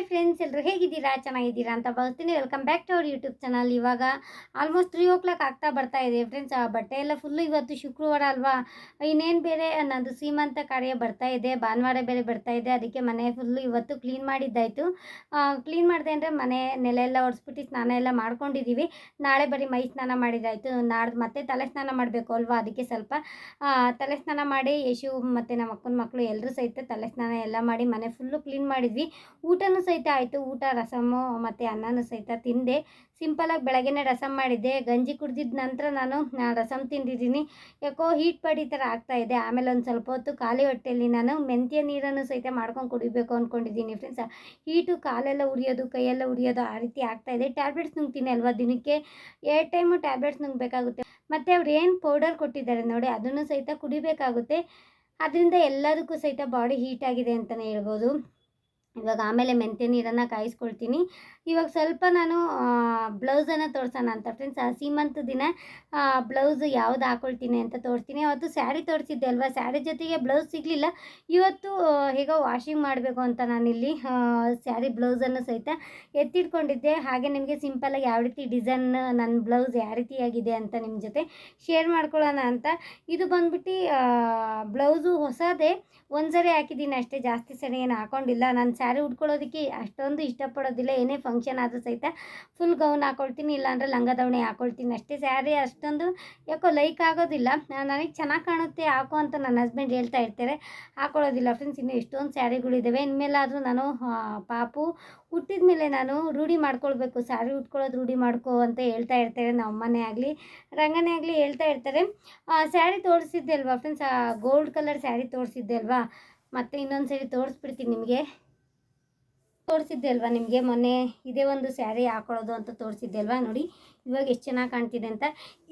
Hi friends ಎಲ್ಲರೂ ಹೇಗಿದ್ದೀರಾ? ಚೆನ್ನಾಗಿದ್ದೀರಾ ಅಂತ ಬರ್ತೀನಿ welcome back to our YouTube channel ಇವಾಗ ಆಲ್ಮೋಸ್ಟ್ ತ್ರೀ ಓ ಕ್ಲಾಕ್ ಆಗ್ತಾ ಬರ್ತಾ ಇದೆ ಫ್ರೆಂಡ್ಸ್ ಆ, ಬಟ್ಟೆ ಎಲ್ಲ ಫುಲ್ಲು ಇವತ್ತು ಶುಕ್ರವಾರ ಅಲ್ವಾ? ಇನ್ನೇನು ಬೇರೆ? ನಂದು ಸೀಮಂತ ಕಾರ್ಯ ಬರ್ತಾ ಇದೆ. ಭಾನುವಾರ ಬೇರೆ ಬರ್ತಾ ಇದೆ. ಅದಕ್ಕೆ ಮನೆ ಫುಲ್ಲು ಇವತ್ತು ಕ್ಲೀನ್ ಮಾಡಿದ್ದಾಯಿತು. ಕ್ಲೀನ್ ಮಾಡಿದೆ ಅಂದರೆ ಮನೆ ನೆಲ ಎಲ್ಲ ಒರೆಸ್ಬಿಟ್ಟು ಸ್ನಾನ ಎಲ್ಲ ಮಾಡ್ಕೊಂಡಿದ್ದೀವಿ ನಾಳೆ ಬರೀ ಮೈ ಸ್ನಾನ ಮಾಡಿದ್ದಾಯಿತು. ನಾಡ್ದು ಮತ್ತೆ ತಲೆ ಸ್ನಾನ ಮಾಡಬೇಕು ಅಲ್ವಾ? ಅದಕ್ಕೆ ಸ್ವಲ್ಪ ತಲೆ ಸ್ನಾನ ಮಾಡಿ ಯಶು ಮತ್ತು ನಮ್ಮ ಅಕ್ಕನ ಮಕ್ಕಳು ಎಲ್ಲರೂ ಸಹಿತ ತಲೆ ಸ್ನಾನ ಎಲ್ಲ ಮಾಡಿ ಮನೆ ಫುಲ್ಲು ಕ್ಲೀನ್ ಮಾಡಿದ್ವಿ. ಊಟನೂ ಸಹಿತ ಆಯಿತು, ಊಟ, ರಸಮು, ಮತ್ತು ಅನ್ನನೂ ಸಹಿತ ತಿಂದೆ. ಸಿಂಪಲಾಗಿ ಬೆಳಗ್ಗೆನೇ ರಸಮ್ ಮಾಡಿದ್ದೆ. ಗಂಜಿ ಕುಡ್ದಿದ್ದ ನಂತರ ನಾನು ರಸಮ್ ತಿಂದಿದ್ದೀನಿ. ಯಾಕೋ ಹೀಟ್ ಪಡಿ ಥರ ಆಗ್ತಾಯಿದೆ ಆಮೇಲೆ ಒಂದು ಸ್ವಲ್ಪ ಹೊತ್ತು ಖಾಲಿ ಹೊಟ್ಟೆಯಲ್ಲಿ ನಾನು ಮೆಂತ್ಯ ನೀರನ್ನು ಸಹಿತ ಮಾಡ್ಕೊಂಡು ಕುಡಿಬೇಕು ಅಂದ್ಕೊಂಡಿದ್ದೀನಿ ಫ್ರೆಂಡ್ಸ್ ಹೀಟು ಕಾಲೆಲ್ಲ ಉರಿಯೋದು, ಕೈಯೆಲ್ಲ ಉರಿಯೋದು ಆ ರೀತಿ ಆಗ್ತಾಯಿದೆ ಟ್ಯಾಬ್ಲೆಟ್ಸ್ ನುಂಗ್ತೀನಿ ಅಲ್ವಾ ದಿನಕ್ಕೆ? ಎರಡು ಟೈಮು ಟ್ಯಾಬ್ಲೆಟ್ಸ್ ನುಂಗಬೇಕಾಗುತ್ತೆ. ಮತ್ತು ಅವ್ರು ಏನು ಪೌಡರ್ ಕೊಟ್ಟಿದ್ದಾರೆ ನೋಡಿ, ಅದನ್ನು ಸಹಿತ ಕುಡಿಬೇಕಾಗುತ್ತೆ. ಅದರಿಂದ ಎಲ್ಲದಕ್ಕೂ ಸಹಿತ ಬಾಡಿ ಹೀಟ್ ಆಗಿದೆ ಅಂತಲೇ ಹೇಳ್ಬೋದು. ಇವಾಗ ಆಮೇಲೆ ಮೆಂತ್ಯ ನೀರನ್ನು ಕಾಯಿಸ್ಕೊಳ್ತೀನಿ. ಇವಾಗ ಸ್ವಲ್ಪ ನಾನು ಬ್ಲೌಸನ್ನು ತೋರಿಸೋಣ ಅಂತ ಫ್ರೆಂಡ್ಸ್ ಆ, ಸೀಮಂತ ದಿನ ಬ್ಲೌಸ್ ಯಾವ್ದು ಹಾಕೊಳ್ತೀನಿ ಅಂತ ತೋರಿಸ್ತೀನಿ. ಅವತ್ತು ಸ್ಯಾರಿ ತೋರಿಸಿದ್ದೆ ಅಲ್ವಾ? ಸ್ಯಾರಿ ಜೊತೆಗೆ ಬ್ಲೌಸ್ ಸಿಗಲಿಲ್ಲ. ಇವತ್ತು ಹೇಗೋ ವಾಷಿಂಗ್ ಮಾಡಬೇಕು ಅಂತ ನಾನಿಲ್ಲಿ ಸ್ಯಾರಿ ಬ್ಲೌಸನ್ನು ಸಹಿತ ಎತ್ತಿಟ್ಕೊಂಡಿದ್ದೆ. ಹಾಗೆ ನಿಮಗೆ ಸಿಂಪಲಾಗಿ ಯಾವ ರೀತಿ ಡಿಸೈನ್ ನನ್ನ ಬ್ಲೌಸ್ ಯಾವ ರೀತಿಯಾಗಿದೆ ಅಂತ ನಿಮ್ಮ ಜೊತೆ ಶೇರ್ ಮಾಡ್ಕೊಳ್ಳೋಣ ಅಂತ. ಇದು ಬಂದ್ಬಿಟ್ಟು ಬ್ಲೌಸು ಹೊಸದೇ ಒಂದು ಸರಿ ಹಾಕಿದ್ದೀನಿ ಅಷ್ಟೇ. ಜಾಸ್ತಿ ಸರಿ ಏನು ಹಾಕೊಂಡಿಲ್ಲ. ನಾನು ಸ್ಯಾರಿ ಉಟ್ಕೊಳ್ಳೋದಕ್ಕೆ ಅಷ್ಟೊಂದು ಇಷ್ಟಪಡೋದಿಲ್ಲ. ಏನೇ ಫಂಕ್ಷನ್ ಆದರೂ ಸಹಿತ ಫುಲ್ ಗೌನ್ ಹಾಕೊಳ್ತೀನಿ, ಇಲ್ಲಾಂದರೆ ಲಂಗ ದಾವಣಿ ಹಾಕೊಳ್ತೀನಿ. ಅಷ್ಟೇ ಸ್ಯಾರಿ ಅಷ್ಟೊಂದು ಯಾಕೋ ಲೈಕ್ ಆಗೋದಿಲ್ಲ. ನನಗೆ ಚೆನ್ನಾಗಿ ಕಾಣುತ್ತೆ, ಹಾಕೋ ಅಂತ ನನ್ನ ಹಸ್ಬೆಂಡ್ ಹೇಳ್ತಾ ಇರ್ತಾರೆ. ಹಾಕೊಳ್ಳೋದಿಲ್ಲ ಫ್ರೆಂಡ್ಸ್ ಇನ್ನೂ ಎಷ್ಟೊಂದು ಸ್ಯಾರಿಗಳಿದ್ದಾವೆ ಇನ್ಮೇಲಾದರೂ ನಾನು ಪಾಪು ಹುಟ್ಟಿದ ಮೇಲೆ ನಾನು ರೂಢಿ ಮಾಡ್ಕೊಳ್ಬೇಕು. ಸ್ಯಾರಿ ಉಟ್ಕೊಳ್ಳೋದು ರೂಢಿ ಮಾಡ್ಕೋ ಅಂತ ಹೇಳ್ತಾ ಇರ್ತಾರೆ. ನಮ್ಮ ಅಮ್ಮನೇ ಆಗಲಿ, ರಂಗನೇ ಆಗಲಿ ಹೇಳ್ತಾ ಇರ್ತಾರೆ. ಸ್ಯಾರಿ ತೋರಿಸಿದ್ದೆ ಅಲ್ವಾ ಫ್ರೆಂಡ್ಸ್ ಗೋಲ್ಡ್ ಕಲರ್ ಸ್ಯಾರಿ ತೋರಿಸಿದ್ದೆ ಅಲ್ವಾ? ಮತ್ತೆ ಇನ್ನೊಂದು ಸರಿ ತೋರಿಸ್ಬಿಡ್ತೀನಿ ನಿಮಗೆ. ತೋರಿಸಿದ್ದೆ ಅಲ್ವಾ? ನಿಮಗೆ ಮೊನ್ನೆ ಇದೇ ಒಂದು ಸ್ಯಾರಿ ಹಾಕೊಳ್ಳೋದು ಅಂತ ತೋರಿಸಿದ್ದೆ ಅಲ್ವಾ? ನೋಡಿ, ಇವಾಗ ಎಷ್ಟು ಚೆನ್ನಾಗಿ ಕಾಣ್ತಿದೆ ಅಂತ.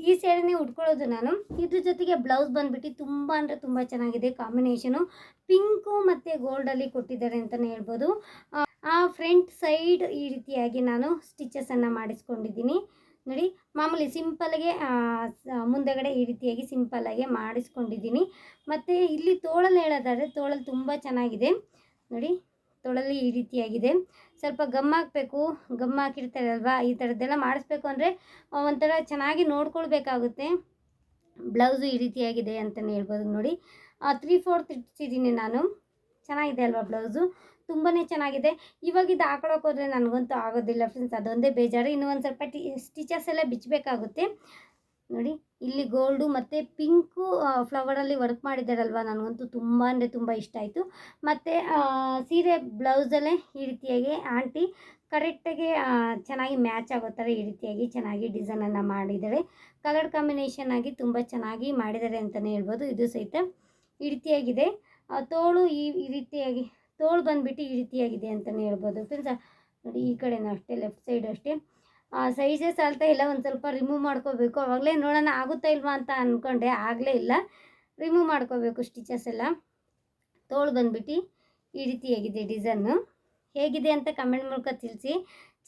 ಈ ಸ್ಯಾರಿನೇ ಉಟ್ಕೊಳ್ಳೋದು ನಾನು. ಇದ್ರ ಜೊತೆಗೆ ಬ್ಲೌಸ್ ಬಂದುಬಿಟ್ಟು ತುಂಬ ಅಂದರೆ ತುಂಬ ಚೆನ್ನಾಗಿದೆ ಕಾಂಬಿನೇಷನು. ಪಿಂಕು ಮತ್ತು ಗೋಲ್ಡಲ್ಲಿ ಕೊಟ್ಟಿದ್ದಾರೆ ಅಂತಲೇ ಹೇಳ್ಬೋದು. ಆ ಫ್ರಂಟ್ ಸೈಡ್ ಈ ರೀತಿಯಾಗಿ ನಾನು ಸ್ಟಿಚಸನ್ನು ಮಾಡಿಸ್ಕೊಂಡಿದ್ದೀನಿ. ನೋಡಿ, ಮಾಮೂಲಿ ಸಿಂಪಲ್ಗೆ ಮುಂದೆಗಡೆ ಈ ರೀತಿಯಾಗಿ ಸಿಂಪಲ್ಲಾಗಿ ಮಾಡಿಸ್ಕೊಂಡಿದ್ದೀನಿ. ಮತ್ತು ಇಲ್ಲಿ ತೋಳಲ್ಲಿ ಹೇಳೋದಾದರೆ ತೋಳಲ್ಲಿ ತುಂಬ ಚೆನ್ನಾಗಿದೆ. ನೋಡಿ ತೋಳಲ್ಲಿ ಈ ರೀತಿಯಾಗಿದೆ. ಸ್ವಲ್ಪ ಗಮ್ ಹಾಕಬೇಕು. ಗಮ್ ಹಾಕಿರ್ತಾರೆ ಅಲ್ವಾ ಈ ಥರದ್ದೆಲ್ಲ ಮಾಡಿಸ್ಬೇಕು ಅಂದರೆ ಒಂಥರ ಚೆನ್ನಾಗಿ ನೋಡ್ಕೊಳ್ಬೇಕಾಗುತ್ತೆ. ಬ್ಲೌಸು ಈ ರೀತಿಯಾಗಿದೆ ಅಂತಲೇ ಹೇಳ್ಬೋದು ನೋಡಿ. ತ್ರೀ ಫೋರ್ತ್ ಇಡ್ಸಿದ್ದೀನಿ ನಾನು. ಚೆನ್ನಾಗಿದೆ ಅಲ್ವಾ ಬ್ಲೌಸು? ತುಂಬಾ ಚೆನ್ನಾಗಿದೆ. ಇವಾಗ ಇದು ಹಾಕೊಳಕ್ಕೆ ಹೋದರೆ ನನಗಂತೂ ಆಗೋದಿಲ್ಲ ಫ್ರೆಂಡ್ಸ್ ಅದೊಂದೇ ಬೇಜಾರು. ಇನ್ನೂ ಒಂದು ಸ್ವಲ್ಪ ಟಿ ಸ್ಟಿಚಸ್ ಎಲ್ಲ ಬಿಚ್ಚಬೇಕಾಗುತ್ತೆ ನೋಡಿ. ಇಲ್ಲಿ ಗೋಲ್ಡು ಮತ್ತು ಪಿಂಕು ಫ್ಲವರಲ್ಲಿ ವರ್ಕ್ ಮಾಡಿದ್ದಾರಲ್ವ? ನನಗಂತೂ ತುಂಬ ಅಂದರೆ ತುಂಬ ಇಷ್ಟ ಆಯಿತು. ಮತ್ತು ಸೀರೆ ಬ್ಲೌಸಲ್ಲೇ ಈ ರೀತಿಯಾಗಿ ಆಂಟಿ ಕರೆಕ್ಟಾಗಿ ಚೆನ್ನಾಗಿ ಮ್ಯಾಚ್ ಆಗೋ ಥರ ಈ ರೀತಿಯಾಗಿ ಚೆನ್ನಾಗಿ ಡಿಸೈನನ್ನು ಮಾಡಿದ್ದಾರೆ. ಕಲರ್ ಕಾಂಬಿನೇಷನ್ ಆಗಿ ತುಂಬ ಚೆನ್ನಾಗಿ ಮಾಡಿದ್ದಾರೆ ಅಂತಲೇ ಹೇಳ್ಬೋದು. ಇದು ಸಹಿತ ಈ ರೀತಿಯಾಗಿದೆ. ತೋಳು ಈ ಈ ರೀತಿಯಾಗಿ, ತೋಳು ಬಂದುಬಿಟ್ಟು ಈ ರೀತಿಯಾಗಿದೆ ಅಂತಲೇ ಹೇಳ್ಬೋದು. ಫ್ರೆಂಡ್ಸ್ ನೋಡಿ ಈ ಕಡೆನೂ ಅಷ್ಟೇ ಲೆಫ್ಟ್ ಸೈಡ್ ಅಷ್ಟೇ. ಸೈಜಸ್ ಅಳ್ತಾ ಇಲ್ಲ, ಒಂದು ಸ್ವಲ್ಪ ರಿಮೂವ್ ಮಾಡ್ಕೋಬೇಕು. ಅವಾಗಲೇ ನೋಡೋಣ ಆಗುತ್ತಾ ಇಲ್ವಾ ಅಂತ ಅಂದ್ಕೊಂಡೆ ಆಗಲೇ ಇಲ್ಲ. ರಿಮೂವ್ ಮಾಡ್ಕೋಬೇಕು ಸ್ಟಿಚಸ್ ಎಲ್ಲ. ತೋಳು ಬಂದ್ಬಿಟ್ಟು, ಈ ರೀತಿಯಾಗಿದೆ ಡಿಸೈನು ಹೇಗಿದೆ ಅಂತ ಕಮೆಂಟ್ ಮೂಲಕ ತಿಳಿಸಿ.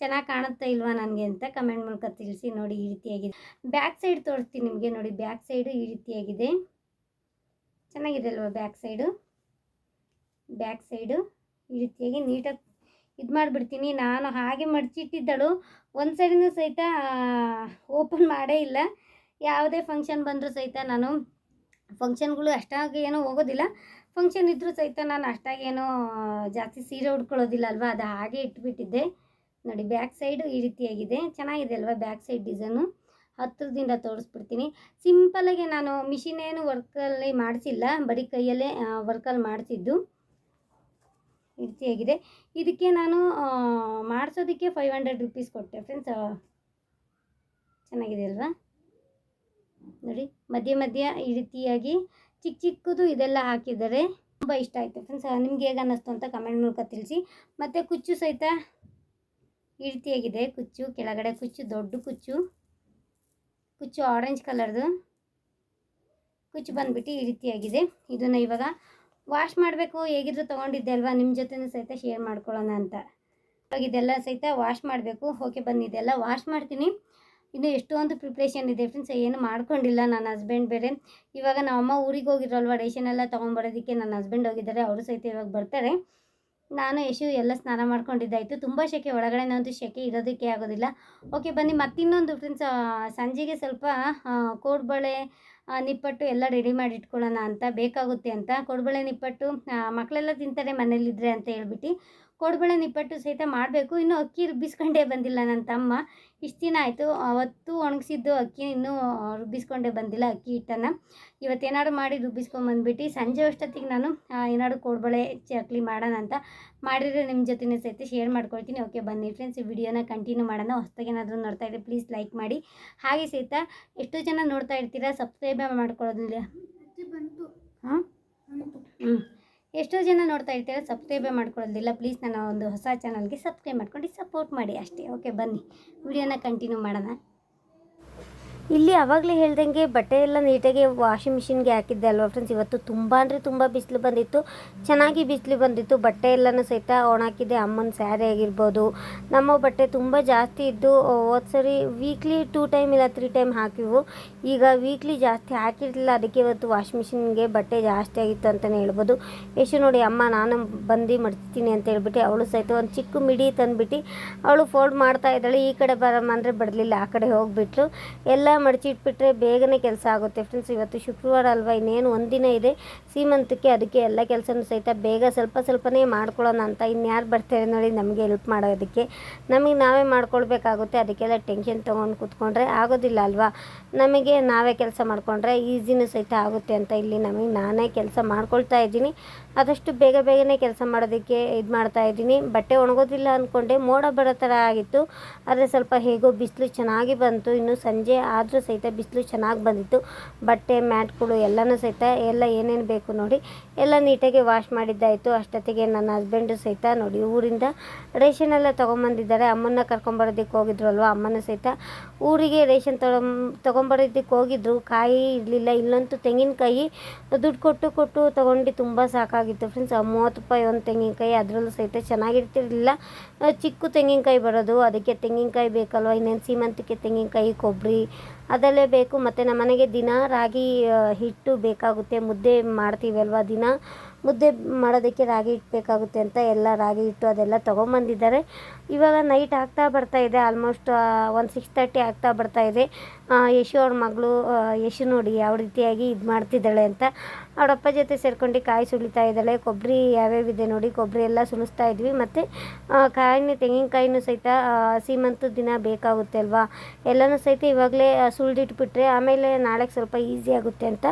ಚೆನ್ನಾಗಿ ಕಾಣುತ್ತಾ ಇಲ್ವಾ ನನಗೆ ಅಂತ ಕಮೆಂಟ್ ಮೂಲಕ ತಿಳಿಸಿ ನೋಡಿ ಈ ರೀತಿಯಾಗಿದೆ ಬ್ಯಾಕ್ ಸೈಡ್ ತೋರಿಸ್ತೀನಿ ನಿಮಗೆ ನೋಡಿ ಬ್ಯಾಕ್ ಸೈಡು ಈ ರೀತಿಯಾಗಿದೆ ಚೆನ್ನಾಗಿದೆ ಅಲ್ವಾ ಬ್ಯಾಕ್ ಸೈಡು ಬ್ಯಾಕ್ ಸೈಡು ಈ ರೀತಿಯಾಗಿ ನೀಟಾಗಿ ಇದು ಮಾಡಿಬಿಡ್ತೀನಿ. ನಾನು ಹಾಗೆ ಮಡಚಿಟ್ಟಿದ್ದಳು. ಒಂದು ಸೈಡಿನೂ ಸಹಿತ ಓಪನ್ ಮಾಡೇ ಇಲ್ಲ. ಯಾವುದೇ ಫಂಕ್ಷನ್ ಬಂದರೂ ಸಹಿತ ನಾನು ಫಂಕ್ಷನ್ಗಳು ಅಷ್ಟಾಗಿ ಏನೂ ಹೋಗೋದಿಲ್ಲ. ಫಂಕ್ಷನ್ ಇದ್ದರೂ ಸಹಿತ ನಾನು ಅಷ್ಟಾಗಿ ಏನೋ ಜಾಸ್ತಿ ಸೀರೆ ಉಟ್ಕೊಳ್ಳೋದಿಲ್ಲ ಅಲ್ವಾ? ಅದು ಹಾಗೆ ಇಟ್ಬಿಟ್ಟಿದ್ದೆ. ನೋಡಿ ಬ್ಯಾಕ್ ಸೈಡು ಈ ರೀತಿಯಾಗಿದೆ. ಚೆನ್ನಾಗಿದೆ ಅಲ್ವಾ ಬ್ಯಾಕ್ ಸೈಡ್ ಡಿಸೈನು ಹತ್ತಿರದಿಂದ ತೋರಿಸ್ಬಿಡ್ತೀನಿ. ಸಿಂಪಲಾಗಿ ನಾನು ಮಿಷಿನ್ ಏನು ವರ್ಕಲ್ಲಿ ಮಾಡಿಸಿಲ್ಲ. ಬರೀ ಕೈಯಲ್ಲೇ ವರ್ಕಲ್ಲಿ ಮಾಡಿಸಿದ್ದು. ಈ ರೀತಿಯಾಗಿದೆ ಇದಕ್ಕೆ ನಾನು ಮಾಡಿಸೋದಕ್ಕೆ ಫೈವ್ ಹಂಡ್ರೆಡ್ ರುಪೀಸ್ ಕೊಟ್ಟೆ. ಫ್ರೆಂಡ್ಸ್ ಚೆನ್ನಾಗಿದೆ ಅಲ್ವಾ ನೋಡಿ, ಮಧ್ಯ ಮಧ್ಯ ಈ ರೀತಿಯಾಗಿ ಚಿಕ್ಕ ಚಿಕ್ಕದು ಇದೆಲ್ಲ ಹಾಕಿದ್ದಾರೆ. ತುಂಬ ಇಷ್ಟ ಆಯಿತು. ಫ್ರೆಂಡ್ಸ್ ನಿಮ್ಗೆ ಹೇಗೆ ಅನ್ನಿಸ್ತು ಅಂತ ಕಮೆಂಟ್ ಮೂಲಕ ತಿಳಿಸಿ. ಮತ್ತು ಕುಚ್ಚು ಸಹಿತ ಈ ರೀತಿಯಾಗಿದೆ. ಕುಚ್ಚು, ಕೆಳಗಡೆ ಕುಚ್ಚು, ದೊಡ್ಡ ಕುಚ್ಚು. ಕುಚ್ಚು ಆರೆಂಜ್ ಕಲರ್ದು ಕುಚ್ಚು ಬಂದುಬಿಟ್ಟು ಈ ರೀತಿಯಾಗಿದೆ. ಇದನ್ನು ಇವಾಗ ವಾಶ್ ಮಾಡಬೇಕು, ಹೇಗಿದ್ರು ತೊಗೊಂಡಿದ್ದೆ ಅಲ್ವಾ? ನಿಮ್ಮ ಜೊತೆನೂ ಸಹಿತ ಶೇರ್ ಮಾಡ್ಕೊಳ್ಳೋಣ ಅಂತ. ಇವಾಗ ಇದೆಲ್ಲ ಸಹಿತ ವಾಶ್ ಮಾಡಬೇಕು. ಓಕೆ ಬಂದಿದ್ದೆಲ್ಲ ವಾಶ್ ಮಾಡ್ತೀನಿ. ಇನ್ನು ಎಷ್ಟೊಂದು ಪ್ರಿಪ್ರೇಷನ್ ಇದೆ ಫ್ರೆಂಡ್ಸ್ ಏನು ಮಾಡ್ಕೊಂಡಿಲ್ಲ ನನ್ನ ಹಸ್ಬೆಂಡ್ ಬೇರೆ. ಇವಾಗ ನಮ್ಮ ಅಮ್ಮ ಊರಿಗೆ ಹೋಗಿದ್ರಲ್ವ? ರೇಷನ್ ಎಲ್ಲ ತೊಗೊಂಬರೋದಕ್ಕೆ ನನ್ನ ಹಸ್ಬೆಂಡ್ ಹೋಗಿದ್ದಾರೆ. ಅವರು ಸಹಿತ ಇವಾಗ ಬರ್ತಾರೆ. ನಾನು ಯಶು ಎಲ್ಲ ಸ್ನಾನ ಮಾಡ್ಕೊಂಡಿದ್ದಾಯಿತು. ತುಂಬ ಸೆಕೆ ಒಳಗಡೆನಂತೂ ಸೆಕೆ ಇರೋದಕ್ಕೆ ಆಗೋದಿಲ್ಲ. ಓಕೆ ಬನ್ನಿ, ಮತ್ತಿನ್ನೊಂದು ಫ್ರೆಂಡ್ಸ್ ಸಂಜೆಗೆ ಸ್ವಲ್ಪ ಕೋಡ್ಬಳೆ ನಿಪ್ಪಟ್ಟು ಎಲ್ಲ ರೆಡಿ ಮಾಡಿ ಇಟ್ಕೊಳ್ಳೋಣ ಅಂತ ಬೇಕಾಗುತ್ತೆ ಅಂತ. ಕೊಡಬಳೆ ನಿಪ್ಪಟ್ಟು ಮಕ್ಕಳೆಲ್ಲ ತಿಂತಾರೆ ಮನೇಲಿದ್ರೆ ಅಂತ ಹೇಳ್ಬಿಟ್ಟು. ಕೋಡ್ಬಳೆ ನಿಪ್ಪಟ್ಟು ಸಹಿತ ಮಾಡಬೇಕು. ಇನ್ನು ಅಕ್ಕಿ ರುಬ್ಬಿಸ್ಕೊಂಡೇ ಬಂದಿಲ್ಲ ನನ್ನ ತಮ್ಮ. ಇಷ್ಟು ದಿನ ಆಯಿತು. ಅವತ್ತು ಒಣಗಿಸಿದ್ದು ಅಕ್ಕಿ ಇನ್ನೂ ರುಬ್ಬಿಸ್ಕೊಂಡೇ ಬಂದಿಲ್ಲ ಅಕ್ಕಿ ಹಿಟ್ಟನ್ನು. ಇವತ್ತೇನಾದ್ರು ಮಾಡಿ ರುಬ್ಬಿಸ್ಕೊಂಬಂದ್ಬಿಟ್ಟು ಸಂಜೆ ಅಷ್ಟೊತ್ತಿಗೆ ನಾನು ಏನಾದ್ರು ಕೋಡ್ಬಳೆ ಚಕ್ಲಿ ಮಾಡೋಣ ಅಂತ ಮಾಡಿದರೆ ನಿಮ್ಮ ಜೊತೆನೇ ಸಹಿತ ಶೇರ್ ಮಾಡ್ಕೊಳ್ತೀನಿ. ಓಕೆ ಬನ್ನಿ ಫ್ರೆಂಡ್ಸ್ ಈ ವಿಡಿಯೋನ ಕಂಟಿನ್ಯೂ ಮಾಡೋಣ. ಹೊಸ್ದಾಗಿ ಏನಾದರೂ ನೋಡ್ತಾ ಇದ್ದರೆ ಪ್ಲೀಸ್ ಲೈಕ್ ಮಾಡಿ. ಹಾಗೆ ಸಹಿತ ಎಷ್ಟು ಜನ ನೋಡ್ತಾ ಇರ್ತೀರಾ ಸಬ್ಸ್ಕ್ರೈಬ್ ಮಾಡ್ಕೊಳ್ಳೋದಿಲ್ಲ. ಹಾಂ? ಹ್ಞೂ ಎಷ್ಟೋ ಜನ ನೋಡ್ತಾ ಇರ್ತೀರ ಸಬ್ಸ್ಕ್ರೈಬೇ ಮಾಡ್ಕೊಳ್ಳೋದಿಲ್ಲ. ಪ್ಲೀಸ್ ನನ್ನ ಒಂದು ಹೊಸ ಚಾನಲ್ಗೆ ಸಬ್ಸ್ಕ್ರೈಬ್ ಮಾಡ್ಕೊಂಡು ಸಪೋರ್ಟ್ ಮಾಡಿ ಅಷ್ಟೇ. ಓಕೆ ಬನ್ನಿ. ವಿಡಿಯೋನ ಕಂಟಿನ್ಯೂ ಮಾಡೋಣ. ಇಲ್ಲಿ ಆವಾಗಲೇ ಹೇಳ್ದಂಗೆ ಬಟ್ಟೆ ಎಲ್ಲ ನೀಟಾಗಿ ವಾಷಿಂಗ್ ಮಿಷಿನ್ಗೆ ಹಾಕಿದ್ದೆ ಅಲ್ವಾ ಫ್ರೆಂಡ್ಸ್ ಇವತ್ತು ತುಂಬ ಅಂದರೆ ತುಂಬ ಬಿಸಿಲು ಬಂದಿತ್ತು. ಚೆನ್ನಾಗಿ ಬಿಸಿಲು ಬಂದಿತ್ತು. ಬಟ್ಟೆ ಎಲ್ಲನೂ ಸಹಿತ ಒಣಾಕಿದ್ದೆ ಅಮ್ಮನ ಸ್ಯಾರಿ ಆಗಿರ್ಬೋದು. ನಮ್ಮ ಬಟ್ಟೆ ತುಂಬ ಜಾಸ್ತಿ ಇದ್ದು ಹೋದ ವೀಕ್ಲಿ ಟೂ ಟೈಮ್ ಇಲ್ಲ ತ್ರೀ ಟೈಮ್ ಹಾಕಿವು. ಈಗ ವೀಕ್ಲಿ ಜಾಸ್ತಿ ಹಾಕಿರಲಿಲ್ಲ. ಅದಕ್ಕೆ ಇವತ್ತು ವಾಷಿಂಗ್ ಮಿಷಿನ್ಗೆ ಬಟ್ಟೆ ಜಾಸ್ತಿ ಆಗಿತ್ತು ಅಂತಲೇ ಹೇಳ್ಬೋದು. ಎಷ್ಟು ನೋಡಿ, ಅಮ್ಮ ನಾನು ಬಂದು ಮಡ್ತೀನಿ ಅಂತ ಹೇಳ್ಬಿಟ್ಟು ಅವಳು ಸಹಿತ ಒಂದು ಚಿಕ್ಕ ಮಿಡಿ ತಂದುಬಿಟ್ಟು ಅವಳು ಫೋಲ್ಡ್ ಮಾಡ್ತಾ ಇದ್ದಾಳೆ. ಈ ಕಡೆ ಬರಮ್ಮ ಅಂದರೆ ಬಿಡಲಿಲ್ಲ ಆ ಕಡೆ ಹೋಗಿಬಿಟ್ಲು. ಎಲ್ಲ ಮಡಚಿಟ್ಬಿಟ್ರೆ ಬೇಗನೆ ಕೆಲಸ ಆಗುತ್ತೆ ಫ್ರೆಂಡ್ಸ್ ಇವತ್ತು ಶುಕ್ರವಾರ ಅಲ್ವಾ? ಇನ್ನೇನು ಒಂದಿನ ಇದೆ. ಸೀಮಂತಕ್ಕೆ ಅದಕ್ಕೆ ಎಲ್ಲ ಕೆಲಸನೂ ಸಹಿತ ಬೇಗ ಸ್ವಲ್ಪ ಸ್ವಲ್ಪನೇ ಮಾಡ್ಕೊಳ್ಳೋಣ ಅಂತ ಇನ್ಯಾರು ಬರ್ತಾರೆ ನೋಡಿ ನಮಗೆ ಹೆಲ್ಪ್ ಮಾಡೋದಕ್ಕೆ. ನಮಗೆ ನಾವೇ ಮಾಡ್ಕೊಳ್ಬೇಕಾಗುತ್ತೆ. ಅದಕ್ಕೆಲ್ಲ ಟೆನ್ಷನ್ ತೊಗೊಂಡು ಕೂತ್ಕೊಂಡ್ರೆ ಆಗೋದಿಲ್ಲ ಅಲ್ವಾ? ನಮಗೆ ನಾವೇ ಕೆಲಸ ಮಾಡಿಕೊಂಡ್ರೆ ಈಸಿನೂ ಸಹಿತ ಆಗುತ್ತೆ ಅಂತ ಇಲ್ಲಿ ನಮಗೆ ನಾನೇ ಕೆಲಸ ಮಾಡ್ಕೊಳ್ತಾ ಇದ್ದೀನಿ. ಆದಷ್ಟು ಬೇಗ ಬೇಗನೆ ಕೆಲಸ ಮಾಡೋದಕ್ಕೆ ಇದು ಮಾಡ್ತಾ ಇದ್ದೀನಿ. ಬಟ್ಟೆ ಒಣಗೋದಿಲ್ಲ ಅಂದ್ಕೊಂಡೆ ಮೋಡ ಬರೋ ಥರ ಆಗಿತ್ತು. ಆದರೆ ಸ್ವಲ್ಪ ಹೇಗೋ ಬಿಸಿಲು ಚೆನ್ನಾಗಿ ಬಂತು. ಇನ್ನು ಸಂಜೆ ಆದರೂ ಸಹಿತ ಬಿಸಿಲು ಚೆನ್ನಾಗಿ ಬಂದಿತ್ತು. ಬಟ್ಟೆ ಮ್ಯಾಟ್ಗಳು ಎಲ್ಲನೂ ಸಹಿತ ಎಲ್ಲ ಏನೇನು ಬೇಕು ನೋಡಿ ಎಲ್ಲ ನೀಟಾಗಿ ವಾಶ್ ಮಾಡಿದ್ದಾಯಿತು. ಅಷ್ಟೊತ್ತಿಗೆ ನನ್ನ ಹಸ್ಬೆಂಡು ಸಹಿತ ನೋಡಿ ಊರಿಂದ ರೇಷನ್ ಎಲ್ಲ ತೊಗೊಂಬಂದಿದ್ದಾರೆ. ಅಮ್ಮನ್ನ ಕರ್ಕೊಂಬರೋದಕ್ಕೆ ಹೋಗಿದ್ರು ಅಲ್ವಾ ಅಮ್ಮನ ಸಹಿತ ಊರಿಗೆ ರೇಷನ್ ತೊಗೊಂ ತೊಗೊಂಬರೋದಕ್ಕೆ ಹೋಗಿದ್ರು. ಕಾಯಿ ಇರಲಿಲ್ಲ. ಇಲ್ಲಂತೂ ತೆಂಗಿನಕಾಯಿ ದುಡ್ಡು ಕೊಟ್ಟು ಕೊಟ್ಟು ತೊಗೊಂಡು ತುಂಬ ಸಾಕಾಗಿತ್ತು ಫ್ರೆಂಡ್ಸ್. ಮೂವತ್ತು ರೂಪಾಯಿ ಒಂದು ತೆಂಗಿನಕಾಯಿ ಅದರಲ್ಲೂ ಸಹಿತ ಚೆನ್ನಾಗಿರ್ತಿರ್ಲಿಲ್ಲ. ಚಿಕ್ಕ ತೆಂಗಿನಕಾಯಿ ಬರೋದು. ಅದಕ್ಕೆ ತೆಂಗಿನಕಾಯಿ ಬೇಕಲ್ವ? ಇನ್ನೇನು ಸೀಮಂತಕ್ಕೆ ತೆಂಗಿನಕಾಯಿ, ಕೊಬ್ಬರಿ ಅದೆಲ್ಲೇ ಬೇಕು, ಮತ್ತು ನಮ್ಮ ಮನೆಗೆ ದಿನ ರಾಗಿ ಹಿಟ್ಟು ಬೇಕಾಗುತ್ತೆ, ಮುದ್ದೆ ಮಾಡ್ತೀವಲ್ವ ದಿನ? ಮುದ್ದೆ ಮಾಡೋದಕ್ಕೆ ರಾಗಿ ಹಿಟ್ಟು ಬೇಕಾಗುತ್ತೆ ಅಂತ ಎಲ್ಲ ರಾಗಿ ಹಿಟ್ಟು ಅದೆಲ್ಲ ತೊಗೊಂಬಂದಿದ್ದಾರೆ. ಇವಾಗ ನೈಟ್ ಆಗ್ತಾ ಬರ್ತಾ ಇದೆ ಆಲ್ಮೋಸ್ಟ್ ಒಂದು ಸಿಕ್ಸ್ ತರ್ಟಿ ಆಗ್ತಾ ಬರ್ತಾ ಇದೆ. ಯಶು ಅವ್ರ ಮಗಳು ಯಶು ನೋಡಿ ಯಾವ ರೀತಿಯಾಗಿ ಇದು ಮಾಡ್ತಿದ್ದಾಳೆ ಅಂತ. ಅವಳಪ್ಪ ಜೊತೆ ಸೇರ್ಕೊಂಡು ಕಾಯಿ ಸುಳಿತಾ ಇದ್ದಾಳೆ. ಕೊಬ್ಬರಿ ಯಾವ್ಯಾವಿದೆ ನೋಡಿ. ಕೊಬ್ಬರಿ ಎಲ್ಲ ಸುಳಿಸ್ತಾ ಇದ್ವಿ. ಮತ್ತು ಕಾಯಿನ, ತೆಂಗಿನಕಾಯಿನೂ ಸಹಿತ ಸೀಮಂತ ದಿನ ಬೇಕಾಗುತ್ತೆ ಅಲ್ವಾ? ಎಲ್ಲನೂ ಸಹಿತ ಇವಾಗಲೇ ಸುಳ್ದಿಟ್ಬಿಟ್ರೆ ಆಮೇಲೆ ನಾಳೆಗೆ ಸ್ವಲ್ಪ ಈಸಿ ಆಗುತ್ತೆ ಅಂತ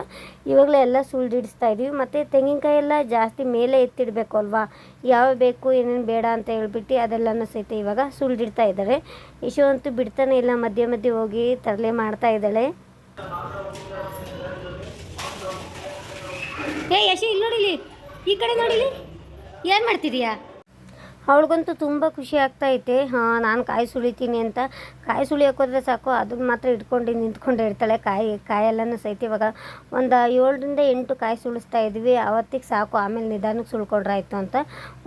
ಇವಾಗಲೇ ಎಲ್ಲ ಸುಳ್ದಿಡಿಸ್ತಾ ಇದ್ವಿ. ಮತ್ತು ತೆಂಗಿನಕಾಯಿ ಎಲ್ಲ ಜಾಸ್ತಿ ಮೇಲೆ ಎತ್ತಿಡಬೇಕು ಅಲ್ವಾ? ಯಾವ ಬೇಕು, ಏನೇನು ಬೇಡ ಅಂತ ಹೇಳ್ಬಿಟ್ಟು ಅದೆಲ್ಲನೂ ಸಹಿತ ಇವಾಗ ಸುಳ್ದಿಡ್ತಾ ಇದ್ದಾರೆ. ಯಶು ಅಂತೂ ಬಿಡ್ತಾನೆ ಇಲ್ಲ. ಮಧ್ಯೆ ಮಧ್ಯೆ ಹೋಗಿ ತರಲೆ ಮಾಡ್ತಾ ಇದ್ದಾಳೆ. ಏ ಯಶಿ ಇಲ್ಲಿ ನೋಡಿಲಿ ಈ ಕಡೆ ನೋಡಿಲಿ ಏನು ಮಾಡ್ತಿದೀಯಾ? ಅವಳಿಗಂತೂ ತುಂಬ ಖುಷಿ ಆಗ್ತೈತೆ ಹಾಂ, ನಾನು ಕಾಯಿ ಸುಳಿತೀನಿ ಅಂತ. ಕಾಯಿ ಸುಳಿಯೋಕ್ಕೋದ್ರೆ ಸಾಕು ಅದನ್ನ ಮಾತ್ರ ಇಟ್ಕೊಂಡು ನಿಂತ್ಕೊಂಡು ಇರ್ತಾಳೆ. ಕಾಯಿ, ಕಾಯೆಲ್ಲನೂ ಸಹಿತ ಇವಾಗ ಒಂದು ಏಳರಿಂದ ಎಂಟು ಕಾಯಿ ಸುಳಿಸ್ತಾ ಇದ್ವಿ. ಅವತ್ತಿಗೆ ಸಾಕು, ಆಮೇಲೆ ನಿಧಾನಕ್ಕೆ ಸುಳ್ಕೊಂಡ್ರಾಯ್ತು ಅಂತ.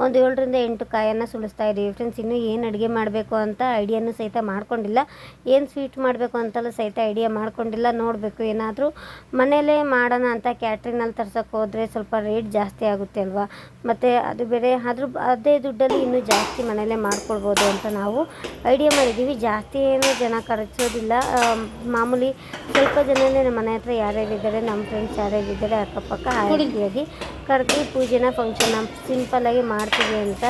ಒಂದು ಏಳರಿಂದ ಎಂಟು ಕಾಯನ್ನು ಸುಳಿಸ್ತಾ ಇದ್ದೀವಿ ಫ್ರೆಂಡ್ಸ್ ಇನ್ನೂ ಏನು ಅಡುಗೆ ಮಾಡಬೇಕು ಅಂತ ಐಡಿಯಾನು ಸಹಿತ ಮಾಡ್ಕೊಂಡಿಲ್ಲ. ಏನು ಸ್ವೀಟ್ ಮಾಡಬೇಕು ಅಂತೆಲ್ಲ ಸಹಿತ ಐಡಿಯಾ ಮಾಡ್ಕೊಂಡಿಲ್ಲ. ನೋಡಬೇಕು, ಏನಾದರೂ ಮನೇಲೇ ಮಾಡೋಣ ಅಂತ ಕ್ಯಾಟ್ರಿನಲ್ಲಿ ತರ್ಸೋಕೆ ಹೋದರೆ ಸ್ವಲ್ಪ ರೇಟ್ ಜಾಸ್ತಿ ಆಗುತ್ತೆ ಅಲ್ವಾ? ಮತ್ತು ಅದು ಬೇರೆ ಅದ್ರ ಅದೇ ದುಡ್ಡಲ್ಲಿ ಇನ್ನೂ ಜಾಸ್ತಿ ಮನೇಲೇ ಮಾಡ್ಕೊಳ್ಬೋದು ಅಂತ ನಾವು ಐಡಿಯಾ ಮಾಡಿದ್ದೀವಿ. ಜಾಸ್ತಿ ಏನು ಜನ ಖರ್ಚೋದಿಲ್ಲ ಮಾಮೂಲಿ ಸ್ವಲ್ಪ ಜನನೇ ನಮ್ಮ ಮನೆ ಹತ್ರ ಯಾರ್ಯಾರಿದ್ದಾರೆ ನಮ್ಮ ಫ್ರೆಂಡ್ಸ್ ಯಾರ್ಯಾರಿದ್ದಾರೆ ಅಕ್ಕಪಕ್ಕ ಆ ರೀತಿಯಾಗಿ ಕರೆದು ಪೂಜೆನ ಫಂಕ್ಷನ್ ಸಿಂಪಲ್ಲಾಗಿ ಮಾಡ್ತೀವಿ ಅಂತ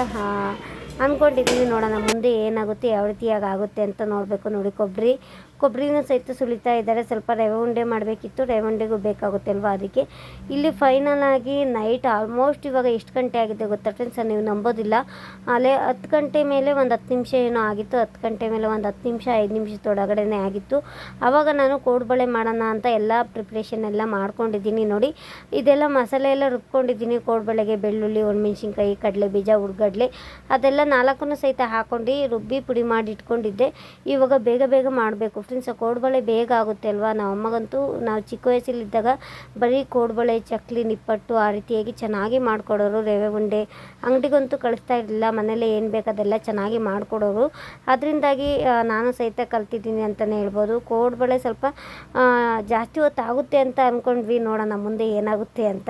ಅಂದ್ಕೊಂಡಿದ್ದೀವಿ ನೋಡೋಣ ಮುಂದೆ ಏನಾಗುತ್ತೆ, ಯಾವ ರೀತಿಯಾಗಿ ಆಗುತ್ತೆ ಅಂತ ನೋಡಬೇಕು ನೋಡಿ ಕೊಬ್ಬರಿ ಕೊಬ್ಬರಿನ ಸಹಿತ ಸುಳಿತಾ ಇದ್ದಾರೆ. ಸ್ವಲ್ಪ ರವೆ ಉಂಡೆ ಮಾಡಬೇಕಿತ್ತು. ರವೆ ಉಂಡೆಗೂ ಬೇಕಾಗುತ್ತೆ ಅಲ್ವಾ ಅದಕ್ಕೆ? ಇಲ್ಲಿ ಫೈನಲ್ ಆಗಿ ನೈಟ್ ಆಲ್ಮೋಸ್ಟ್ ಇವಾಗ ಎಷ್ಟು ಗಂಟೆ ಆಗಿದೆ ಗೊತ್ತಾ ಫ್ರೆಂಡ್ಸ್ ನೀವು ನಂಬೋದಿಲ್ಲ. ಅಲ್ಲೇ ಹತ್ತು ಗಂಟೆ ಮೇಲೆ ಒಂದು ಹತ್ತು ನಿಮಿಷ ಏನೋ ಆಗಿತ್ತು. ಹತ್ತು ಗಂಟೆ ಮೇಲೆ ಒಂದು ಹತ್ತು ನಿಮಿಷ, ಐದು ನಿಮಿಷದೊಳಗಡೆನೇ ಆಗಿತ್ತು. ಆವಾಗ ನಾನು ಕೋಡ್ಬಳೆ ಮಾಡೋಣ ಅಂತ ಎಲ್ಲ ಪ್ರಿಪ್ರೇಷನ್ ಎಲ್ಲ ಮಾಡ್ಕೊಂಡಿದ್ದೀನಿ ನೋಡಿ. ಇದೆಲ್ಲ ಮಸಾಲೆ ಎಲ್ಲ ರುಬ್ಕೊಂಡಿದ್ದೀನಿ. ಕೋಡ್ಬಳೆಗೆ ಬೆಳ್ಳುಳ್ಳಿ, ಒಣಮೆಣ್ಸಿನ್ಕಾಯಿ, ಕಡಲೆ ಬೀಜ, ಹುರ್ಗಡ್ಲೆ ಅದೆಲ್ಲ ನಾಲ್ಕನ್ನು ಸಹಿತ ಹಾಕ್ಕೊಂಡು ರುಬ್ಬಿ ಪುಡಿ ಮಾಡಿ ಇಟ್ಕೊಂಡಿದ್ದೆ. ಇವಾಗ ಬೇಗ ಬೇಗ ಮಾಡಬೇಕು ಫ್ರೆಂಡ್ಸ್ ಕೋಡುಬಳೆ ಬೇಗ ಆಗುತ್ತೆ ಅಲ್ವಾ? ನಮ್ಮ ಅಮ್ಮಗಂತೂ ನಾವು ಚಿಕ್ಕ ವಯಸ್ಸಲ್ಲಿದ್ದಾಗ ಬರೀ ಕೋಡ್ಬಳೆ, ಚಕ್ಲಿ, ನಿಪ್ಪಟ್ಟು ಆ ರೀತಿಯಾಗಿ ಚೆನ್ನಾಗಿ ಮಾಡಿಕೊಡೋರು. ರವೆ ಉಂಡೆ ಅಂಗಡಿಗಂತೂ ಕಳಿಸ್ತಾ ಇರಲಿಲ್ಲ. ಮನೇಲೆ ಏನು ಬೇಕು ಅದೆಲ್ಲ ಚೆನ್ನಾಗಿ ಮಾಡಿಕೊಡೋರು. ಅದರಿಂದಾಗಿ ನಾನು ಸಹಿತ ಕಲ್ತಿದ್ದೀನಿ ಅಂತಲೇ ಹೇಳ್ಬೋದು. ಕೋಡ್ಬಳೆ ಸ್ವಲ್ಪ ಜಾಸ್ತಿ ಹೊತ್ತಾಗುತ್ತೆ ಅಂತ ಅಂದ್ಕೊಂಡ್ವಿ ನೋಡೋಣ ಮುಂದೆ ಏನಾಗುತ್ತೆ ಅಂತ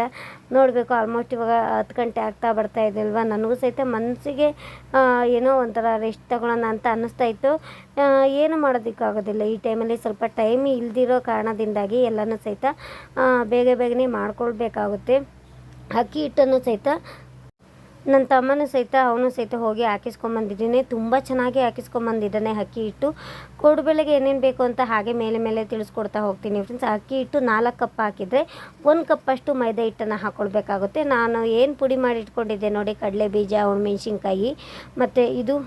ನೋಡಬೇಕು. ಆಲ್ಮೋಸ್ಟ್ ಇವಾಗ ಹತ್ತು ಗಂಟೆ ಆಗ್ತಾ ಬರ್ತಾ ಇದೆ ಅಲ್ವಾ? ನನಗೂ ಸಹಿತ ಮನಸ್ಸಿಗೆ ಏನೋ ಒಂಥರ ರೆಸ್ಟ್ ತಗೊಳ್ಳೋಣ ಅಂತ ಅನ್ನಿಸ್ತಾ ಇತ್ತು. ಏನು ಮಾಡೋದಕ್ಕಾಗೋದಿಲ್ಲ. ಈ ಟೈಮಲ್ಲಿ ಸ್ವಲ್ಪ ಟೈಮ್ ಇಲ್ದಿರೋ ಕಾರಣದಿಂದಾಗಿ ಎಲ್ಲನೂ ಸಹಿತ ಬೇಗ ಬೇಗನೆ ಮಾಡ್ಕೊಳ್ಬೇಕಾಗುತ್ತೆ. ಅಕ್ಕಿ ಹಿಟ್ಟನ್ನು ಸಹಿತ, ನನ್ನ ತಮ್ಮನೂ ಸಹಿತ, ಅವನು ಸಹಿತ ಹೋಗಿ ಹಾಕಿಸ್ಕೊಂಬಂದಿದ್ದೀನಿ ತುಂಬ ಚೆನ್ನಾಗಿ ಹಾಕಿಸ್ಕೊಂಬಂದಿದ್ದಾನೆ ಅಕ್ಕಿ ಹಿಟ್ಟು. ಕೋಡುಬೆಳೆಗೆ ಏನೇನು ಬೇಕು ಅಂತ ಹಾಗೆ ಮೇಲೆ ಮೇಲೆ ತಿಳಿಸ್ಕೊಡ್ತಾ ಹೋಗ್ತೀನಿ ಫ್ರೆಂಡ್ಸ್ ಅಕ್ಕಿ ಹಿಟ್ಟು ನಾಲ್ಕು ಕಪ್ ಹಾಕಿದರೆ ಒಂದು ಕಪ್ಪಷ್ಟು ಮೈದಾ ಹಿಟ್ಟನ್ನು ಹಾಕ್ಕೊಳ್ಬೇಕಾಗುತ್ತೆ ನಾನು ಏನು ಪುಡಿ ಮಾಡಿ ಇಟ್ಕೊಂಡಿದ್ದೆ ನೋಡಿ ಕಡಲೆ ಬೀಜ ಮೆಣಸಿನ್ಕಾಯಿ, ಮತ್ತು ಇದು